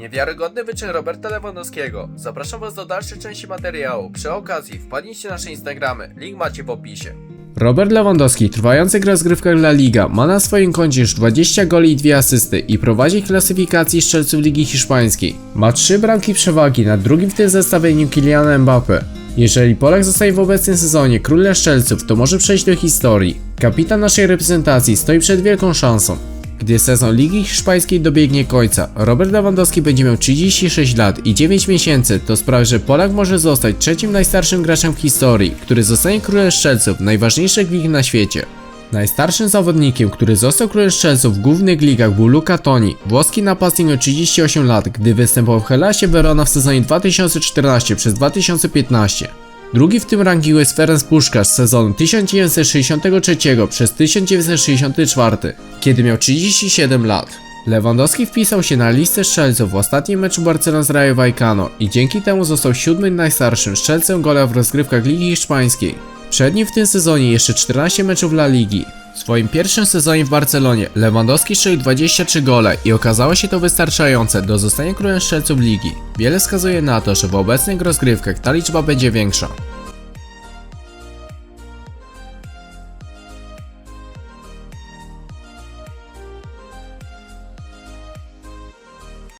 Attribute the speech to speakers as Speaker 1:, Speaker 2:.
Speaker 1: Niewiarygodny wyczyn Roberta Lewandowskiego. Zapraszam Was do dalszej części materiału. Przy okazji wpadnijcie na nasze Instagramy, link macie w opisie.
Speaker 2: Robert Lewandowski, trwający w rozgrywkach La Liga, ma na swoim koncie już 20 goli i 2 asysty i prowadzi klasyfikacji strzelców Ligi Hiszpańskiej. Ma 3 bramki przewagi nad drugim w tym zestawieniu Kyliana Mbappe. Jeżeli Polak zostaje w obecnym sezonie królem strzelców, to może przejść do historii. Kapitan naszej reprezentacji stoi przed wielką szansą. Gdy sezon Ligi Hiszpańskiej dobiegnie końca, Robert Lewandowski będzie miał 36 lat i 9 miesięcy, to sprawi, że Polak może zostać trzecim najstarszym graczem w historii, który zostanie królem strzelców najważniejszych lig na świecie. Najstarszym zawodnikiem, który został królem strzelców w głównych ligach był Luca Toni. Włoski napastnik miał 38 lat, gdy występował w Helasie Verona w sezonie 2014 przez 2015. Drugi w tym rankingu jest Ferenc Puszkarz z sezonu 1963 przez 1964, kiedy miał 37 lat. Lewandowski wpisał się na listę strzelców w ostatnim meczu Barcelony z Rayo Vallecano i dzięki temu został siódmym najstarszym strzelcem gola w rozgrywkach Ligi Hiszpańskiej. Przed nim w tym sezonie jeszcze 14 meczów La Ligi. W swoim pierwszym sezonie w Barcelonie Lewandowski strzelił 23 gole i okazało się to wystarczające do zostania królem strzelców ligi. Wiele wskazuje na to, że w obecnych rozgrywkach ta liczba będzie większa.